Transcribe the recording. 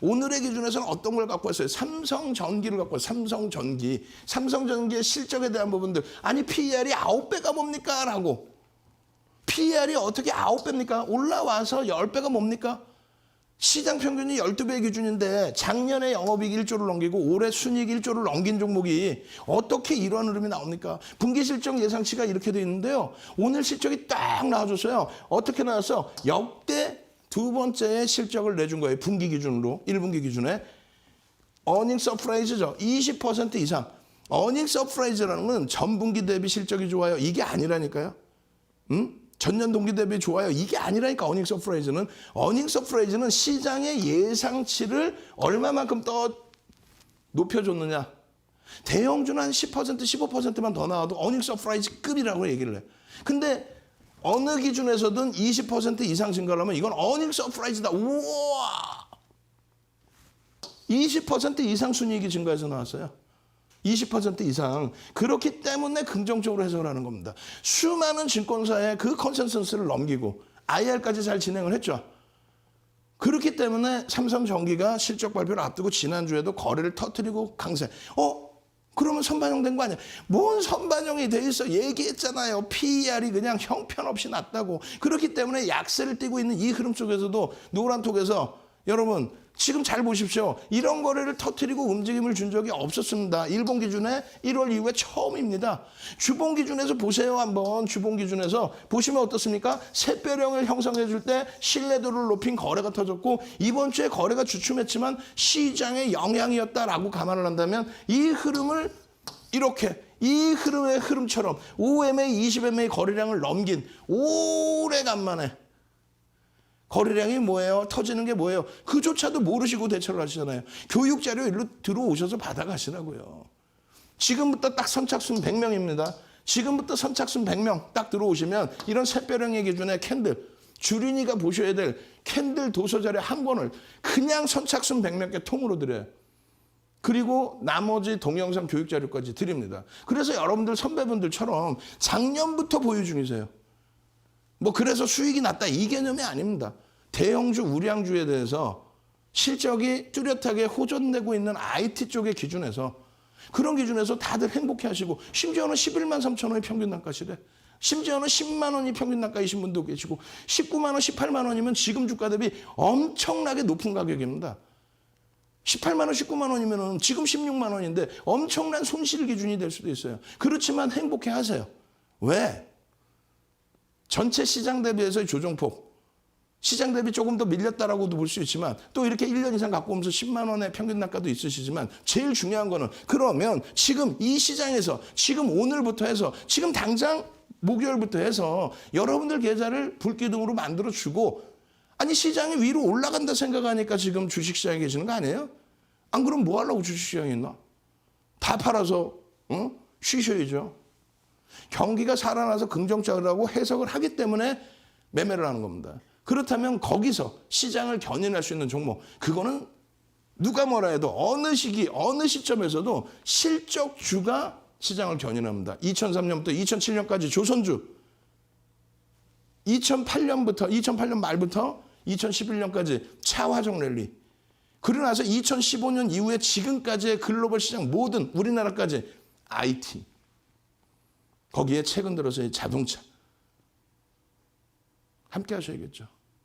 오늘의 기준에서는 어떤 걸 갖고 왔어요? 삼성전기를 갖고 왔어요. 삼성전기. 삼성전기의 실적에 대한 부분들. 아니 PER이 9배가 뭡니까? 라고. PER이 어떻게 9배입니까? 올라와서 10배가 뭡니까? 시장 평균이 12배 기준인데 작년에 영업이익 1조를 넘기고 올해 순이익 1조를 넘긴 종목이 어떻게 이러한 흐름이 나옵니까? 분기 실적 예상치가 이렇게 돼 있는데요. 오늘 실적이 딱 나와줬어요. 어떻게 나왔어? 역대 두 번째 실적을 내준 거예요. 분기 기준으로 1분기 기준에 어닝 서프라이즈죠. 20% 이상. 어닝 서프라이즈라는 건 전분기 대비 실적이 좋아요. 이게 아니라니까요. 응? 전년 동기 대비 좋아요. 이게 아니라니까 어닝 서프라이즈는 어닝 서프라이즈는 시장의 예상치를 얼마만큼 더 높여줬느냐. 대형주는 한 10% 15%만 더 나와도 어닝 서프라이즈급이라고 얘기를 해. 근데 어느 기준에서든 20% 이상 증가를 하면 이건 어닝 서프라이즈다. 우와! 20% 이상 순이익이 증가해서 나왔어요. 20% 이상. 그렇기 때문에 긍정적으로 해석을 하는 겁니다. 수많은 증권사의 그 컨센서스를 넘기고 IR까지 잘 진행을 했죠. 그렇기 때문에 삼성전기가 실적 발표를 앞두고 지난주에도 거래를 터뜨리고 강세. 어? 그러면 선반영된 거 아니야? 뭔 선반영이 돼 있어? 얘기했잖아요. PER이 그냥 형편없이 낮다고. 그렇기 때문에 약세를 띠고 있는 이 흐름 속에서도 노란 톡에서 여러분 지금 잘 보십시오. 이런 거래를 터트리고 움직임을 준 적이 없었습니다. 일본 기준에 1월 이후에 처음입니다. 주봉 기준에서 보세요. 한번 주봉 기준에서 보시면 어떻습니까? 새별형을 형성해 줄 때 신뢰도를 높인 거래가 터졌고 이번 주에 거래가 주춤했지만 시장의 영향이었다라고 감안을 한다면 이 흐름을 이렇게 이 흐름의 흐름처럼 5MA, 20MA 거래량을 넘긴 오래간만에 거래량이 뭐예요? 터지는 게 뭐예요? 그조차도 모르시고 대처를 하시잖아요. 교육 자료 일로 들어오셔서 받아가시라고요. 지금부터 딱 선착순 100명입니다. 지금부터 선착순 100명 딱 들어오시면 이런 새별형의 기준의 캔들 주린이가 보셔야 될 캔들 도서 자료 한 권을 그냥 선착순 100명께 통으로 드려요. 그리고 나머지 동영상 교육 자료까지 드립니다. 그래서 여러분들 선배분들처럼 작년부터 보유 중이세요. 뭐 그래서 수익이 났다 이 개념이 아닙니다. 대형주, 우량주에 대해서 실적이 뚜렷하게 호전되고 있는 IT 쪽의 기준에서 그런 기준에서 다들 행복해 하시고 심지어는 11만 3천 원이 평균 단가시래. 심지어는 10만 원이 평균 단가이신 분도 계시고 19만 원, 18만 원이면 지금 주가 대비 엄청나게 높은 가격입니다. 18만 원, 19만 원이면은 지금 16만 원인데 엄청난 손실 기준이 될 수도 있어요. 그렇지만 행복해 하세요. 왜? 전체 시장 대비해서의 조정폭. 시장 대비 조금 더 밀렸다라고도 볼 수 있지만 또 이렇게 1년 이상 갖고 오면서 10만 원의 평균 단가도 있으시지만 제일 중요한 거는 그러면 지금 이 시장에서 지금 오늘부터 해서 지금 당장 목요일부터 해서 여러분들 계좌를 불기둥으로 만들어 주고 아니 시장이 위로 올라간다 생각하니까 지금 주식시장에 계시는 거 아니에요? 안 그럼 뭐 하려고 주식시장에 있나? 다 팔아서 어? 쉬셔야죠. 경기가 살아나서 긍정적이라고 해석을 하기 때문에 매매를 하는 겁니다. 그렇다면 거기서 시장을 견인할 수 있는 종목, 그거는 누가 뭐라 해도 어느 시기, 어느 시점에서도 실적주가 시장을 견인합니다. 2003년부터 2007년까지 조선주, 2008년부터, 2008년 말부터 2011년까지 차화정 랠리, 그러고 나서 2015년 이후에 지금까지의 글로벌 시장 모든 우리나라까지 IT, 거기에 최근 들어서의 자동차 함께 하셔야겠죠.